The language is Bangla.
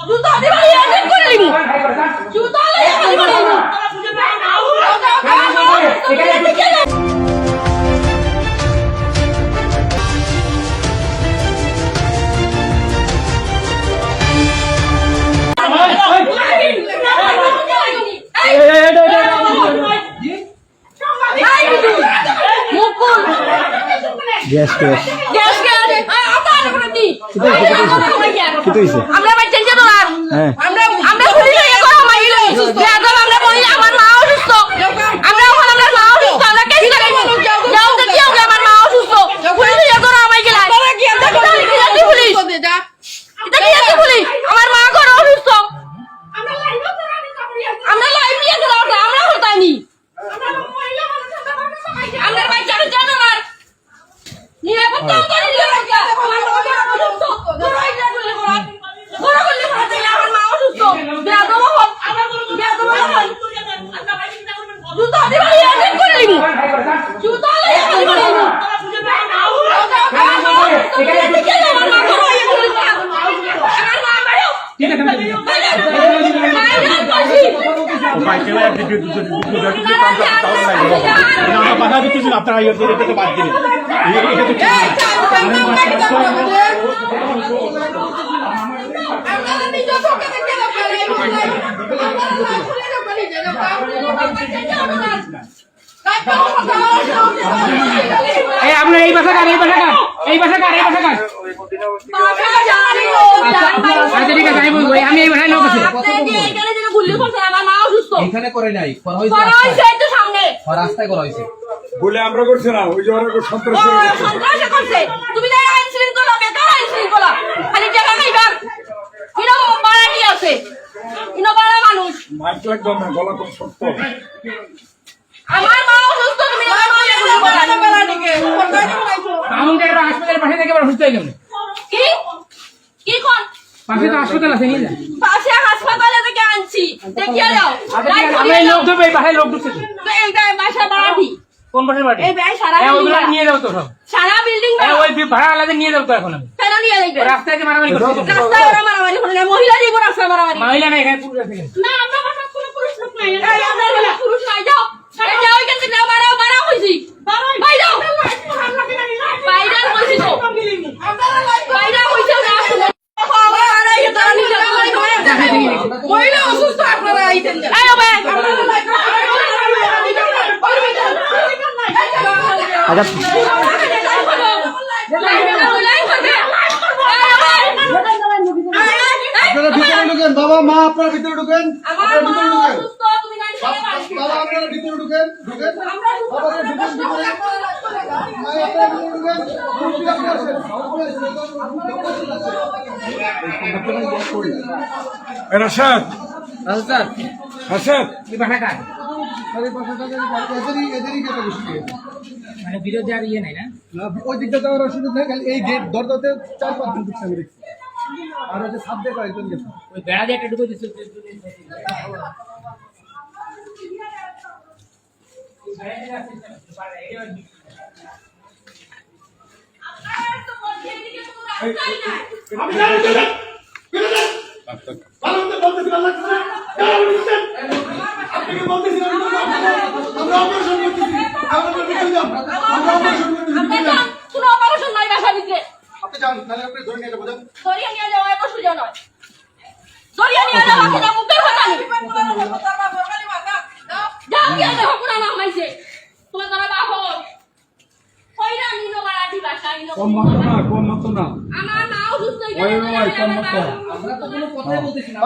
জুতা দিবা ইয়াদের করে লিমু জুতা লইয়া দিবা লিমু গ্যাস গ্যাস গ্যাস গ্যাস আমরা আরে করে দি কি তো হইছে আমরা বাই চেঞ্জ তো আর হ্যাঁ আমরা আমরা পুলিশ হয়ে করো মাইলে বেদম আমরা বলি আমার মা অসুস্থ আমরা ওখানে আমরা মা অসুস্থ আমরা কেস লাগাই যাও তো যাও আমার মা অসুস্থ পুলিশ হয়ে করো আমায় গেলা তোরা কি আমরা করতে কি পুলিশ এটা কি আছে পুলিশ আমার মা করো অসুস্থ আমরা লাইভ নিয়ে গেলাম আমরা হতানি আমরা বাচ্চারা জানো না নিরাপত্তা করে দিলে আমার মা অসুস্থ তোরা এটা করলে করা তোরা করলে করা তাইলে আমার মা অসুস্থ বেয়াদব হল বেয়াদব হল জুতা দিবা ইয়াদের করে লিমু জুতা লইয়া দিবা লিমু আমার মা করো ইয়ে করে দিবা। আমার মা মারো আমরা বাধা দিতেছি না, আপনারা এটা থেকে বাদ দিলেন এটা এটা তো ঠিক না। এই আপনার এই বাসা কার এই কার এই বাসা কার এই কার আচ্ছা ঠিক আছে আমি বলব আমি এই বাসায় লোক আছে আমার মা অসুস্থ এখানে করে নাই করা হয়েছে করা হয়েছে এই তো সামনে। রাস্তায় করা হয়েছে। বলে আমরা করছি না ওই যে ওরা সন্ত্রাস ও, করছে। তুমি না আইন শৃঙ্খলা বেকার আইন শৃঙ্খলা খালি টাকা খাইবার। ইনো বাড়ানি আছে? মাইক লাগবে না গলা খুব শক্ত। আমার মা অসুস্থ তুমি হাসপাতালের পাশে থেকে আবার সুস্থ হয়ে গেল। কি? কি কোন? পাশে তো হাসপাতাল আছে নিয়ে পাশে হাসপাতালে থেকে আনছি। দেখিয়ে দাও। আচ্ছা ঠিক আছে আমরা লোক ধরবো বাসায় লোক ঢুকছে তো। তো এইটা বাসা বাড়াবি। কোন বাসার বাড়ি এই ব্যয় সারা নিয়ে যাও তো সব। সারা বিল্ডিং ওই ভাড়া আলাদা নিয়ে যাও তো এখন আমি। কেন নিয়ে যাইবে রাস্তায় যে মারামারি করছে। রাস্তায় ওরা মারামারি করে মহিলা দিব রাস্তায় মারামারি। মহিলা না এখানে পুরুষ আছে। না আমরা বাসা কোনো পুরুষ লোক নাই এই আমরা বলে পুরুষ নাই যাও এই যাও এখান থেকে যাও মারাও মারাও হইছি বাই যাও বাইরে হইছি তো বাইরে হইছে না আসলে মহিলা অসুস্থ আপনারা আইতেন আয়ো ভাই আচ্ছা আপনারা ভিতরে ঢুকেন বাবা মা আপনারা ভিতরে ঢুকেন। আমার আপনারা ভিতরে ঢুকেন। বাবা আপনারা ভিতরে ঢুকেন ঢুকেন। বাবা ঢুকেন। ঢুকেন। আসেন আচ্ছা স্যার মানে বিরোধী আর ইয়ে নাই না? ওই দিকটা যাওয়ার অসুবিধা নেই খালি এই গেট দরজাতে চার পাঁচজন ঢুকছে আমি দেখছি। আর হচ্ছে সাপ দিয়ে কয়েকজন গেছে। ওই বেড়া দিয়ে একটা ঢুকে দিচ্ছে আমরা অপারেশন করতেছি। আমরা ভিতরে যান আমরা অপারেশন করতেছি আমরা যান কোনো অপারেশন নাই বাসা ভিতরে আপনি যান নাহলে আপনি ধরে নিয়ে যাব যান। দরিয়া নিয়ে যাওয়া এত সোজা নয়। দরিয়া নিয়ে যাওয়া কি না মুখের কথা নেই। যাও কি আছে হকুনা নাম মাইছে তোমার যারা বাপ কইরা নিনো মারাঠি ভাষা ইনো কম মাত্র না কম মাত্র না। আমার মা অসুস্থ আমরা তো কোনো কথাই বলতেছি না।